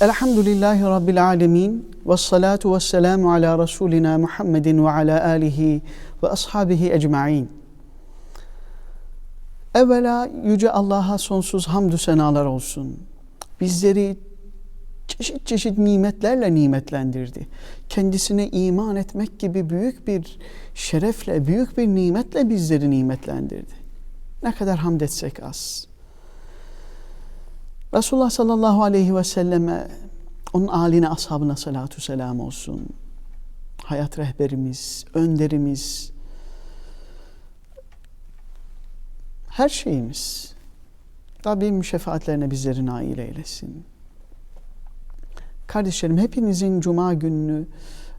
Elhamdülillahi Rabbil alemin ve salatu ve selamu ala Resulina Muhammedin ve ala alihi ve ashabihi ecma'in. Evvela Yüce Allah'a sonsuz hamdü senalar olsun. Bizleri çeşit çeşit nimetlerle nimetlendirdi. Kendisine iman etmek gibi büyük bir şerefle, büyük bir nimetle bizleri nimetlendirdi. Ne kadar hamd etsek az. Resulullah sallallahu aleyhi ve selleme, onun aline, ashabına salatu selam olsun. Hayat rehberimiz, önderimiz, her şeyimiz. Rabbim şefaatlerine bizleri nail eylesin. Kardeşlerim hepinizin cuma gününü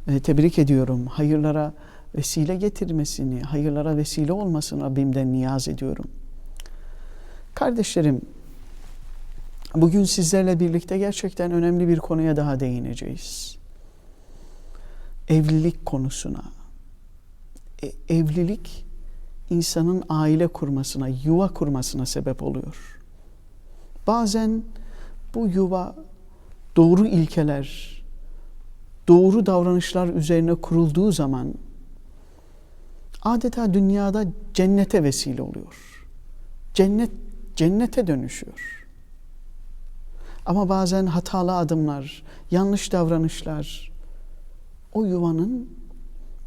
e, tebrik ediyorum. Hayırlara vesile getirmesini, hayırlara vesile olmasını Rabbimden niyaz ediyorum. Kardeşlerim, bugün sizlerle birlikte gerçekten önemli bir konuya daha değineceğiz. Evlilik konusuna. E, evlilik insanın aile kurmasına, yuva kurmasına sebep oluyor. Bazen bu yuva doğru ilkeler, doğru davranışlar üzerine kurulduğu zaman adeta dünyada cennete vesile oluyor. Cennet cennete dönüşüyor. Ama bazen hatalı adımlar, yanlış davranışlar o yuvanın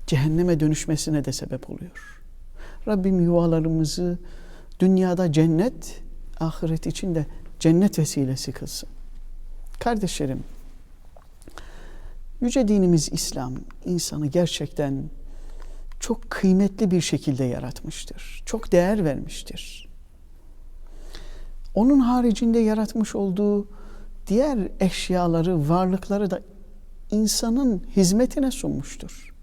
cehenneme dönüşmesine de sebep oluyor. Rabbim yuvalarımızı dünyada cennet, ahiret için de cennet vesilesi kılsın. Kardeşlerim, yüce dinimiz İslam insanı gerçekten çok kıymetli bir şekilde yaratmıştır. Çok değer vermiştir. Onun haricinde yaratmış olduğu diğer eşyaları, varlıkları da insanın hizmetine sunmuştur.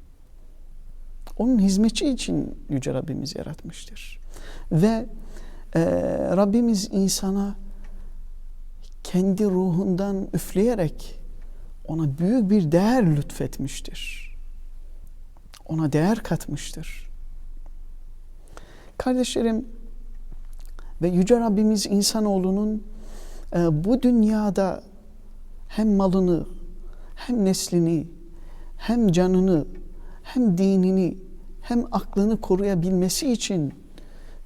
Onun hizmetçi için Yüce Rabbimiz yaratmıştır. Ve e, Rabbimiz insana kendi ruhundan üfleyerek ona büyük bir değer lütfetmiştir. Ona değer katmıştır. Kardeşlerim ve Yüce Rabbimiz insanoğlunun bu dünyada hem malını hem neslini hem canını hem dinini hem aklını koruyabilmesi için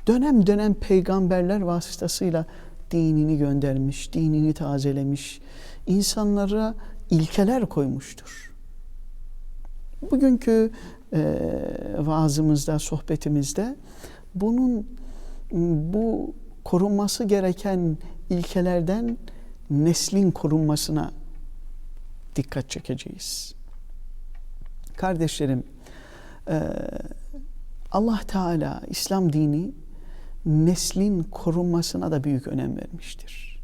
dönem dönem peygamberler vasıtasıyla dinini göndermiş, dinini tazelemiş, insanlara ilkeler koymuştur. Bugünkü e, vaazımızda, sohbetimizde bunun bu korunması gereken ilkelerden neslin korunmasına dikkat çekeceğiz. Kardeşlerim, e, Allah Teala İslam dini neslin korunmasına da büyük önem vermiştir.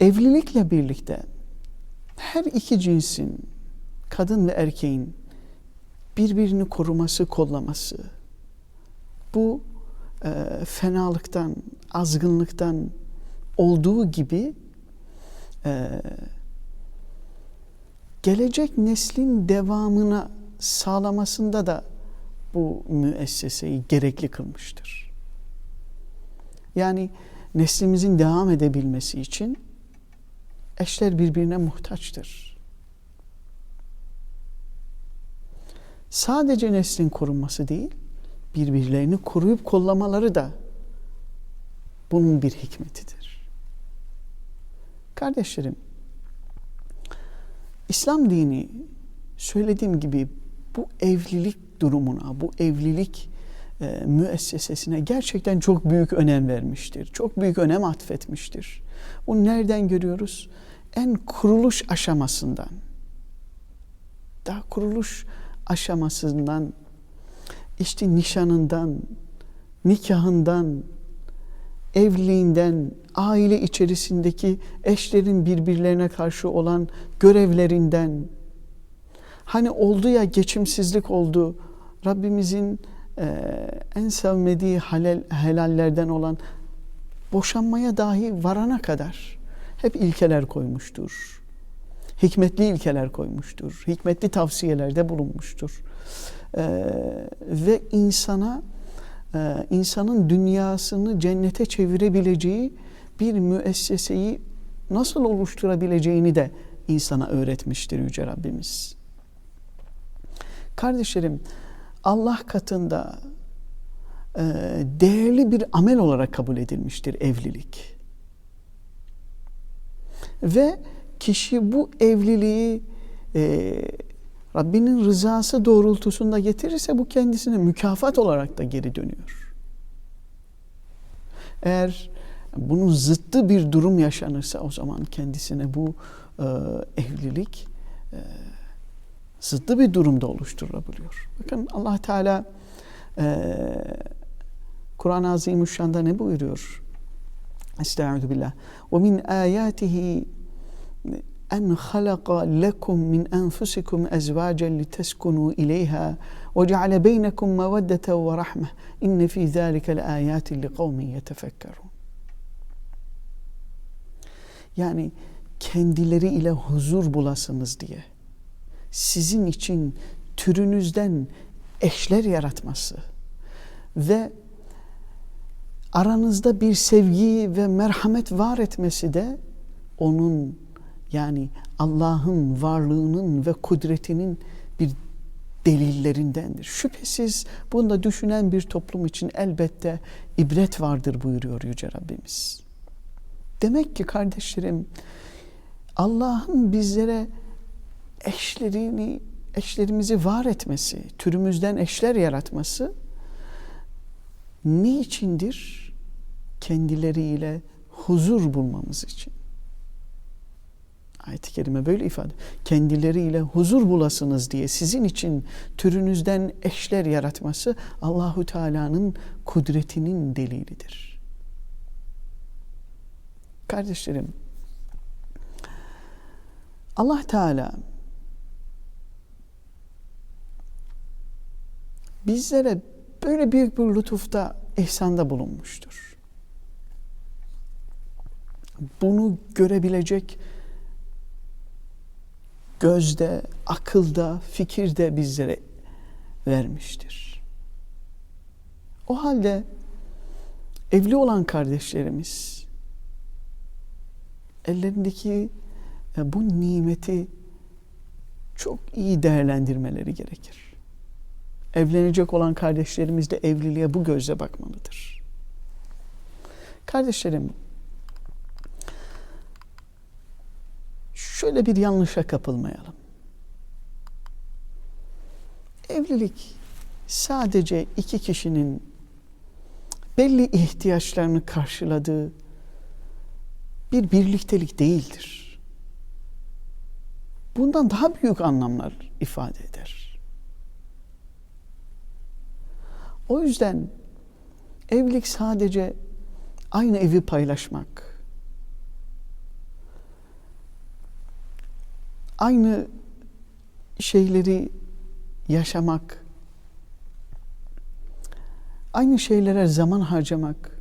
Evlilikle birlikte her iki cinsin, kadın ve erkeğin birbirini koruması, kollaması, bu e, fenalıktan, azgınlıktan olduğu gibi e, gelecek neslin devamına sağlamasında da bu müesseseyi gerekli kılmıştır. Yani neslimizin devam edebilmesi için eşler birbirine muhtaçtır. Sadece neslin korunması değil, birbirlerini koruyup kollamaları da bunun bir hikmetidir. Kardeşlerim, İslam dini söylediğim gibi bu evlilik durumuna, bu evlilik e, müessesesine gerçekten çok büyük önem vermiştir. Çok büyük önem atfetmiştir. Bunu nereden görüyoruz? En kuruluş aşamasından. Daha kuruluş aşamasından, işte nişanından, nikahından, evliliğinden, aile içerisindeki eşlerin birbirlerine karşı olan görevlerinden, Hani oldu ya geçimsizlik oldu. Rabbimizin e, en sevmediği halal, helallerden olan boşanmaya dahi varana kadar hep ilkeler koymuştur. Hikmetli ilkeler koymuştur. Hikmetli tavsiyelerde bulunmuştur. E, ve insana e, insanın dünyasını cennete çevirebileceği bir müesseseyi nasıl oluşturabileceğini de insana öğretmiştir Yüce Rabbimiz. Kardeşlerim, Allah katında e, değerli bir amel olarak kabul edilmiştir evlilik. Ve kişi bu evliliği e, Rabbinin rızası doğrultusunda getirirse bu kendisine mükafat olarak da geri dönüyor. Eğer bunun zıttı bir durum yaşanırsa o zaman kendisine bu e, evlilik e, zıttı bir durumda oluşturulabiliyor. Bakın Allah Teala e, Kur'an-ı Azimüşşan'da ne buyuruyor? Estaizu billah. Ve min enfusikum ezvacen liteskunu ileyha ve ceale beynekum meveddete ve rahme inne fi zâlike le âyâtin li kavmin yetefekkerun. Yani kendileri ile huzur bulasınız diye sizin için türünüzden eşler yaratması ve aranızda bir sevgi ve merhamet var etmesi de onun yani Allah'ın varlığının ve kudretinin bir delillerindendir. Şüphesiz bunda düşünen bir toplum için elbette ibret vardır buyuruyor Yüce Rabbimiz. Demek ki kardeşlerim Allah'ın bizlere eşlerini, eşlerimizi var etmesi, türümüzden eşler yaratması ne içindir? Kendileriyle huzur bulmamız için. Ayet-i Kerime böyle ifade. Kendileriyle huzur bulasınız diye sizin için türünüzden eşler yaratması Allahu Teala'nın kudretinin delilidir. Kardeşlerim, Allah Teala bizlere böyle büyük bir lütufta, ihsanda bulunmuştur. Bunu görebilecek gözde, akılda, fikirde bizlere vermiştir. O halde evli olan kardeşlerimiz ellerindeki e, bu nimeti çok iyi değerlendirmeleri gerekir. Evlenecek olan kardeşlerimiz de evliliğe bu gözle bakmalıdır. Kardeşlerim, şöyle bir yanlışa kapılmayalım. Evlilik sadece iki kişinin belli ihtiyaçlarını karşıladığı bir birliktelik değildir. Bundan daha büyük anlamlar ifade eder. O yüzden evlilik sadece aynı evi paylaşmak, aynı şeyleri yaşamak, aynı şeylere zaman harcamak,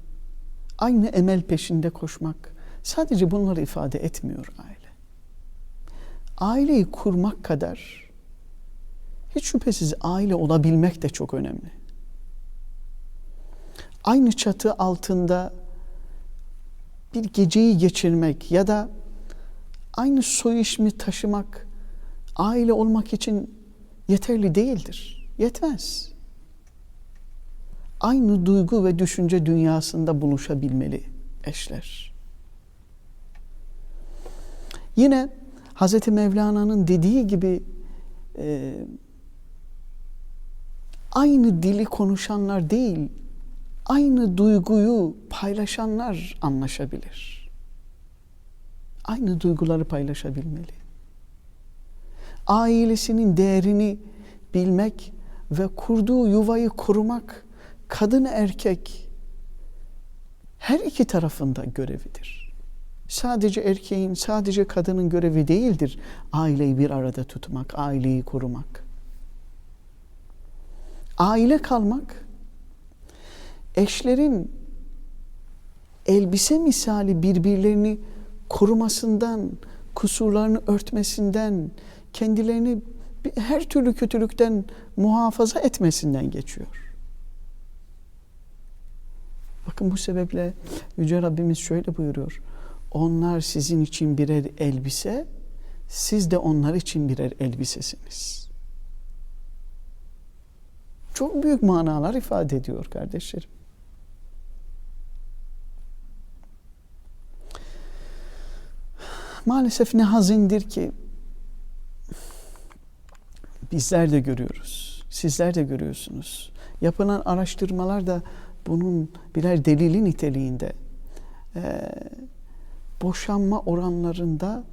aynı emel peşinde koşmak sadece bunları ifade etmiyor aile. Aileyi kurmak kadar hiç şüphesiz aile olabilmek de çok önemli. Aynı çatı altında bir geceyi geçirmek ya da aynı soy ismi taşımak aile olmak için yeterli değildir. Yetmez. Aynı duygu ve düşünce dünyasında buluşabilmeli eşler. Yine Hz. Mevlana'nın dediği gibi e, aynı dili konuşanlar değil, aynı duyguyu paylaşanlar anlaşabilir. Aynı duyguları paylaşabilmeli. Ailesinin değerini bilmek ve kurduğu yuvayı korumak kadın erkek her iki tarafında görevidir. Sadece erkeğin, sadece kadının görevi değildir aileyi bir arada tutmak, aileyi korumak. Aile kalmak eşlerin elbise misali birbirlerini korumasından, kusurlarını örtmesinden, kendilerini her türlü kötülükten muhafaza etmesinden geçiyor. Bakın bu sebeple Yüce Rabbimiz şöyle buyuruyor. Onlar sizin için birer elbise, siz de onlar için birer elbisesiniz. Çok büyük manalar ifade ediyor kardeşlerim. Maalesef ne hazindir ki bizler de görüyoruz. Sizler de görüyorsunuz. Yapılan araştırmalar da bunun birer delili niteliğinde. Ee, boşanma oranlarında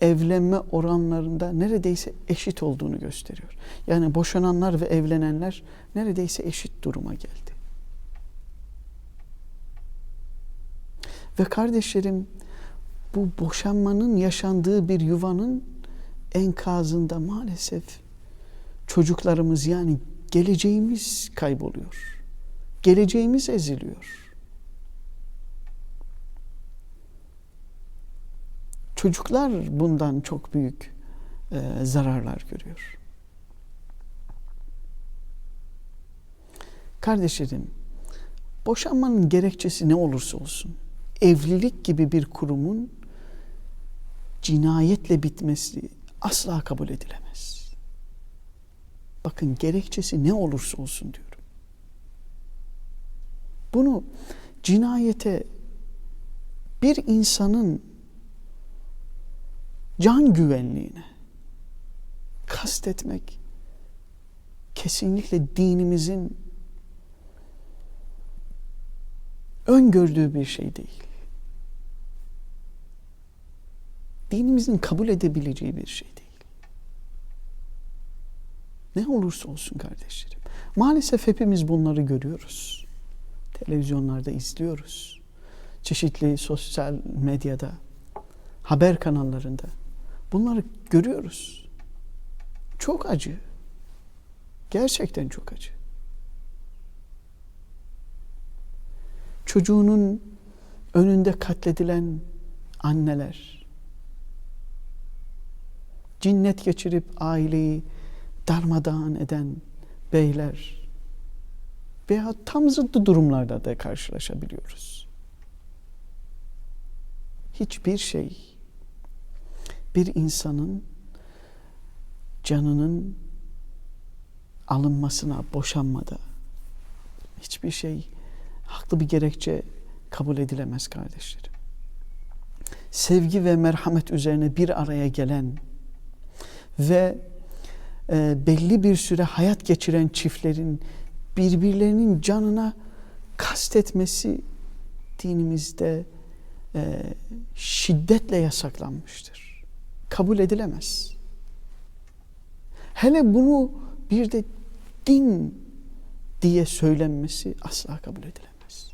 evlenme oranlarında neredeyse eşit olduğunu gösteriyor. Yani boşananlar ve evlenenler neredeyse eşit duruma geldi. Ve kardeşlerim bu boşanmanın yaşandığı bir yuvanın enkazında maalesef çocuklarımız yani geleceğimiz kayboluyor. Geleceğimiz eziliyor. Çocuklar bundan çok büyük e, zararlar görüyor. Kardeşlerim, boşanmanın gerekçesi ne olursa olsun, evlilik gibi bir kurumun cinayetle bitmesi asla kabul edilemez. Bakın gerekçesi ne olursa olsun diyorum. Bunu cinayete bir insanın can güvenliğine kastetmek kesinlikle dinimizin öngördüğü bir şey değil. Dinimizin kabul edebileceği bir şey değil. Ne olursa olsun kardeşlerim. Maalesef hepimiz bunları görüyoruz. Televizyonlarda izliyoruz. Çeşitli sosyal medyada, haber kanallarında. Bunları görüyoruz. Çok acı. Gerçekten çok acı. Çocuğunun önünde katledilen anneler, cinnet geçirip aileyi darmadağın eden beyler veya tam zıttı durumlarda da karşılaşabiliyoruz. Hiçbir şey bir insanın canının alınmasına, boşanmada hiçbir şey haklı bir gerekçe kabul edilemez kardeşlerim. Sevgi ve merhamet üzerine bir araya gelen ve e, belli bir süre hayat geçiren çiftlerin birbirlerinin canına kastetmesi dinimizde e, şiddetle yasaklanmıştır. Kabul edilemez. Hele bunu bir de din diye söylenmesi asla kabul edilemez.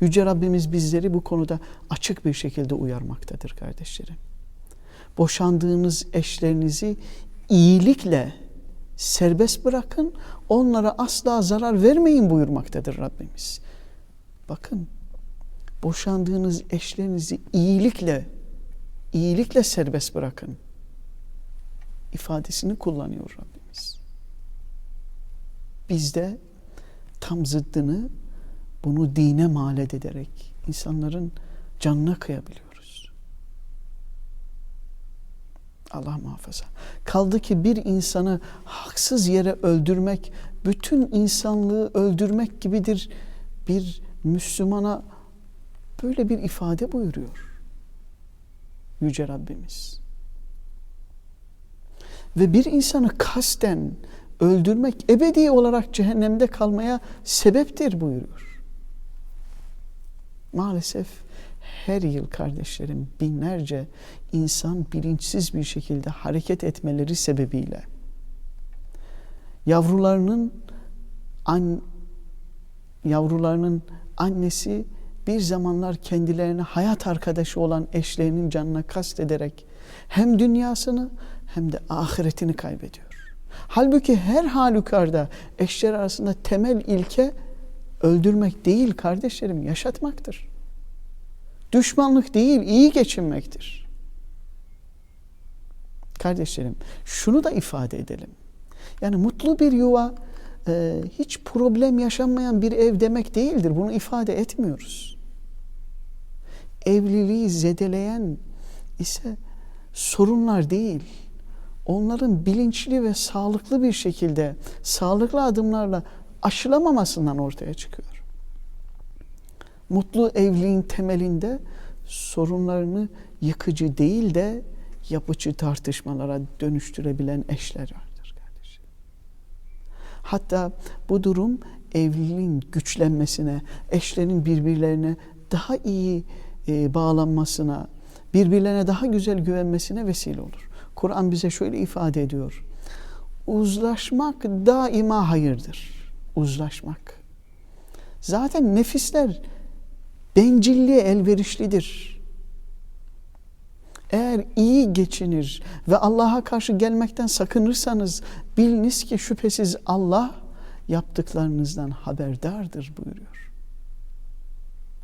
Yüce Rabbimiz bizleri bu konuda açık bir şekilde uyarmaktadır kardeşlerim. Boşandığınız eşlerinizi iyilikle serbest bırakın, onlara asla zarar vermeyin buyurmaktadır Rabbimiz. Bakın, boşandığınız eşlerinizi iyilikle, iyilikle serbest bırakın ifadesini kullanıyor Rabbimiz. Biz de tam zıddını bunu dine mal ederek insanların canına kıyabiliyoruz. Allah muhafaza. Kaldı ki bir insanı haksız yere öldürmek, bütün insanlığı öldürmek gibidir. Bir Müslümana böyle bir ifade buyuruyor. Yüce Rabbimiz. Ve bir insanı kasten öldürmek ebedi olarak cehennemde kalmaya sebeptir buyuruyor. Maalesef her yıl kardeşlerim binlerce insan bilinçsiz bir şekilde hareket etmeleri sebebiyle yavrularının an, yavrularının annesi bir zamanlar kendilerine hayat arkadaşı olan eşlerinin canına kast ederek hem dünyasını hem de ahiretini kaybediyor. Halbuki her halükarda eşler arasında temel ilke öldürmek değil kardeşlerim, yaşatmaktır. Düşmanlık değil, iyi geçinmektir. Kardeşlerim, şunu da ifade edelim. Yani mutlu bir yuva e, hiç problem yaşanmayan bir ev demek değildir. Bunu ifade etmiyoruz. Evliliği zedeleyen ise sorunlar değil. Onların bilinçli ve sağlıklı bir şekilde, sağlıklı adımlarla aşılamamasından ortaya çıkıyor. Mutlu evliliğin temelinde sorunlarını yıkıcı değil de yapıcı tartışmalara dönüştürebilen eşler vardır kardeşim. Hatta bu durum evliliğin güçlenmesine, eşlerin birbirlerine daha iyi e, bağlanmasına, birbirlerine daha güzel güvenmesine vesile olur. Kur'an bize şöyle ifade ediyor. Uzlaşmak daima hayırdır. Uzlaşmak. Zaten nefisler bencilliğe elverişlidir. Eğer iyi geçinir ve Allah'a karşı gelmekten sakınırsanız biliniz ki şüphesiz Allah yaptıklarınızdan haberdardır buyuruyor.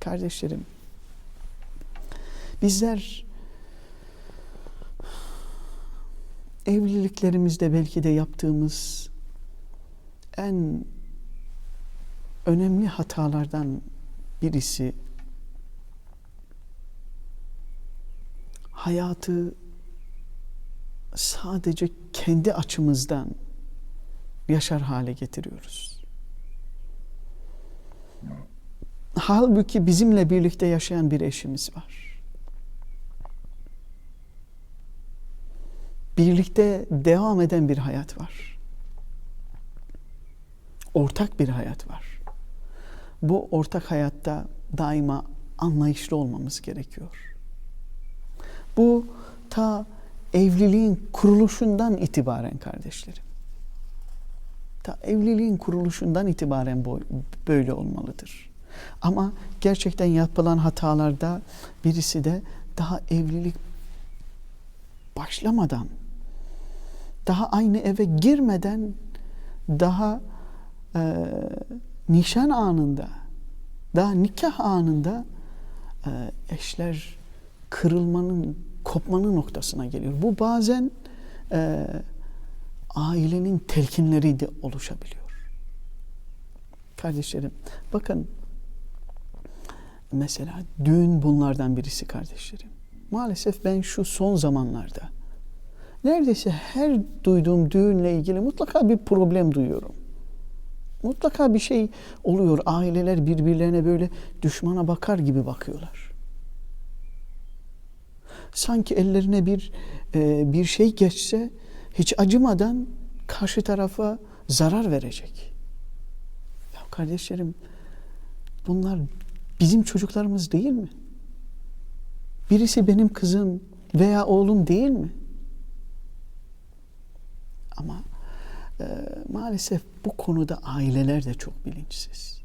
Kardeşlerim, bizler evliliklerimizde belki de yaptığımız en önemli hatalardan birisi hayatı sadece kendi açımızdan yaşar hale getiriyoruz. Halbuki bizimle birlikte yaşayan bir eşimiz var. Birlikte devam eden bir hayat var. Ortak bir hayat var. Bu ortak hayatta daima anlayışlı olmamız gerekiyor. Bu ta evliliğin kuruluşundan itibaren kardeşlerim. Ta evliliğin kuruluşundan itibaren böyle olmalıdır. Ama gerçekten yapılan hatalarda birisi de daha evlilik başlamadan, daha aynı eve girmeden, daha e, nişan anında, daha nikah anında e, eşler kırılmanın, kopmanın noktasına geliyor. Bu bazen e, ailenin telkinleri de oluşabiliyor. Kardeşlerim, bakın mesela düğün bunlardan birisi kardeşlerim. Maalesef ben şu son zamanlarda neredeyse her duyduğum düğünle ilgili mutlaka bir problem duyuyorum. Mutlaka bir şey oluyor. Aileler birbirlerine böyle düşmana bakar gibi bakıyorlar. Sanki ellerine bir e, bir şey geçse hiç acımadan karşı tarafa zarar verecek. Ya kardeşlerim bunlar bizim çocuklarımız değil mi? Birisi benim kızım veya oğlum değil mi? Ama e, maalesef bu konuda aileler de çok bilinçsiz.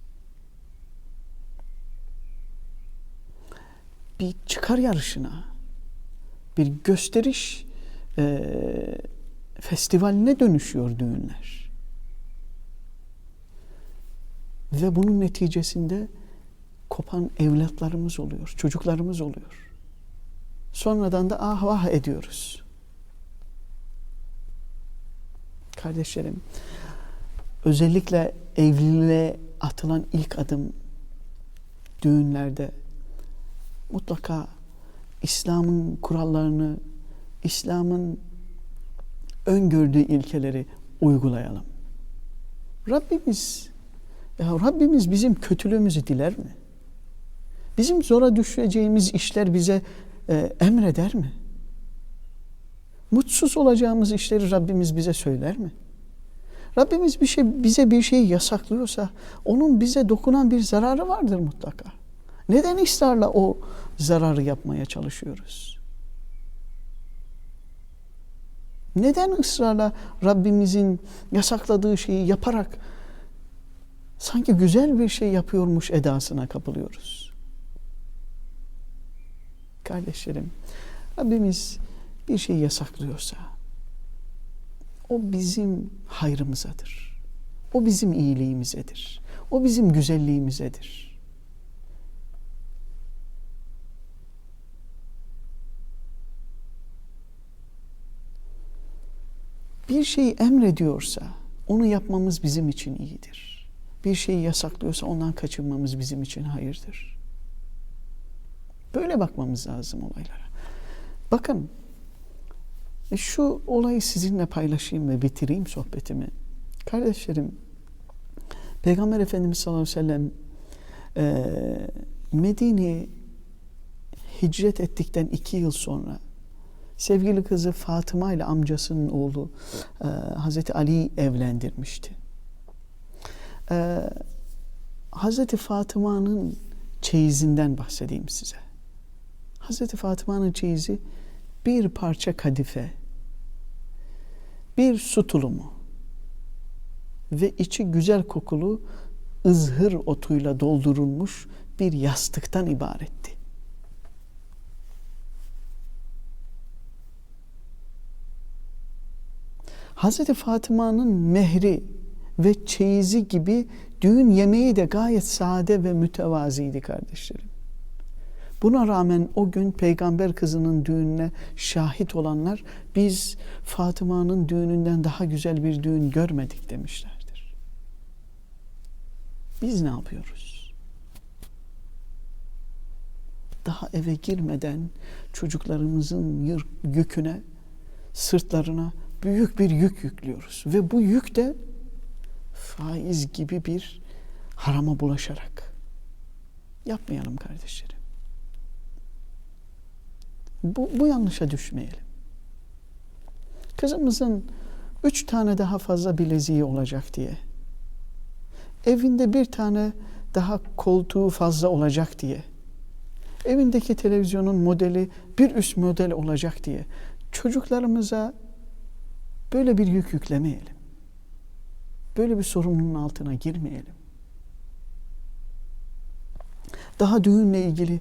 Bir çıkar yarışına, bir gösteriş e, festivaline dönüşüyor düğünler. Ve bunun neticesinde kopan evlatlarımız oluyor, çocuklarımız oluyor. Sonradan da ah vah ediyoruz. Kardeşlerim, özellikle evliliğe atılan ilk adım düğünlerde mutlaka İslam'ın kurallarını, İslam'ın öngördüğü ilkeleri uygulayalım. Rabbimiz ya Rabbimiz bizim kötülüğümüzü diler mi? Bizim zora düşeceğimiz işler bize e, emreder mi? Mutsuz olacağımız işleri Rabbimiz bize söyler mi? Rabbimiz bir şey bize bir şey yasaklıyorsa onun bize dokunan bir zararı vardır mutlaka. Neden ısrarla o zararı yapmaya çalışıyoruz? Neden ısrarla Rabbimizin yasakladığı şeyi yaparak sanki güzel bir şey yapıyormuş edasına kapılıyoruz? Kardeşlerim, Rabbimiz bir şey yasaklıyorsa o bizim hayrımızadır. O bizim iyiliğimizedir. O bizim güzelliğimizedir. Bir şey emrediyorsa Onu yapmamız bizim için iyidir. Bir şeyi yasaklıyorsa ondan kaçınmamız bizim için hayırdır. Böyle bakmamız lazım olaylara. Bakın e, şu olayı sizinle paylaşayım ve bitireyim sohbetimi. Kardeşlerim, Peygamber Efendimiz sallallahu aleyhi ve sellem e, Medine'ye hicret ettikten iki yıl sonra sevgili kızı Fatıma ile amcasının oğlu e, Hazreti Ali evlendirmişti. E, Hazreti Fatıma'nın çeyizinden bahsedeyim size. Hazreti Fatıma'nın çeyizi bir parça kadife, bir su tulumu ve içi güzel kokulu ızhır otuyla doldurulmuş bir yastıktan ibaretti. Hazreti Fatıma'nın mehri ve çeyizi gibi düğün yemeği de gayet sade ve mütevaziydi kardeşlerim. Buna rağmen o gün peygamber kızının düğününe şahit olanlar biz Fatıma'nın düğününden daha güzel bir düğün görmedik demişlerdir. Biz ne yapıyoruz? Daha eve girmeden çocuklarımızın yüküne, sırtlarına büyük bir yük yüklüyoruz. Ve bu yük de faiz gibi bir harama bulaşarak. Yapmayalım kardeşlerim. Bu, bu yanlışa düşmeyelim. Kızımızın üç tane daha fazla bileziği olacak diye. Evinde bir tane daha koltuğu fazla olacak diye. Evindeki televizyonun modeli bir üst model olacak diye. Çocuklarımıza böyle bir yük yüklemeyelim. Böyle bir sorumluluğun altına girmeyelim. Daha düğünle ilgili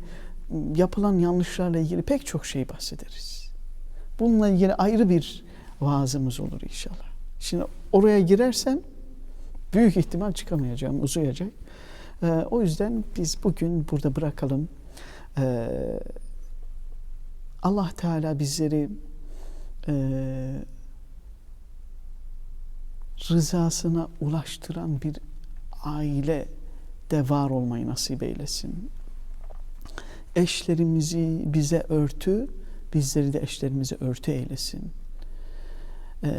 yapılan yanlışlarla ilgili pek çok şey bahsederiz. Bununla ilgili ayrı bir vaazımız olur inşallah. Şimdi oraya girersem büyük ihtimal çıkamayacağım, uzayacak. Ee, o yüzden biz bugün burada bırakalım. Ee, Allah Teala bizleri e, rızasına ulaştıran bir aile de var olmayı nasip eylesin. Eşlerimizi bize örtü, bizleri de eşlerimize örtü eylesin. Ee,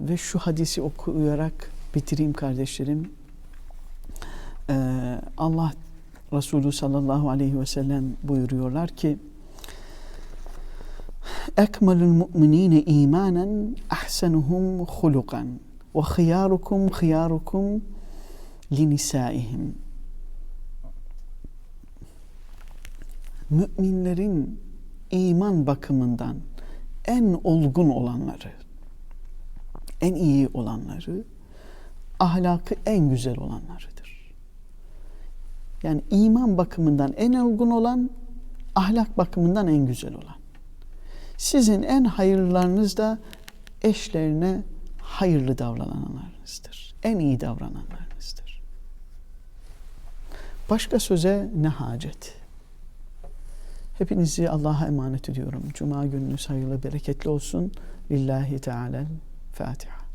ve şu hadisi okuyarak bitireyim kardeşlerim. Ee, Allah Resulü sallallahu aleyhi ve sellem buyuruyorlar ki Ekmelül mu'minine imanen ahsenuhum hulukan ve hıyarukum hıyarukum linisaihim. Müminlerin iman bakımından en olgun olanları, en iyi olanları, ahlakı en güzel olanlarıdır. Yani iman bakımından en olgun olan, ahlak bakımından en güzel olan. Sizin en hayırlılarınız da eşlerine hayırlı davrananlarınızdır. En iyi davrananlarınızdır. Başka söze ne hacet? Hepinizi Allah'a emanet ediyorum. Cuma gününüz hayırlı, bereketli olsun. Lillahi Teala Fatiha.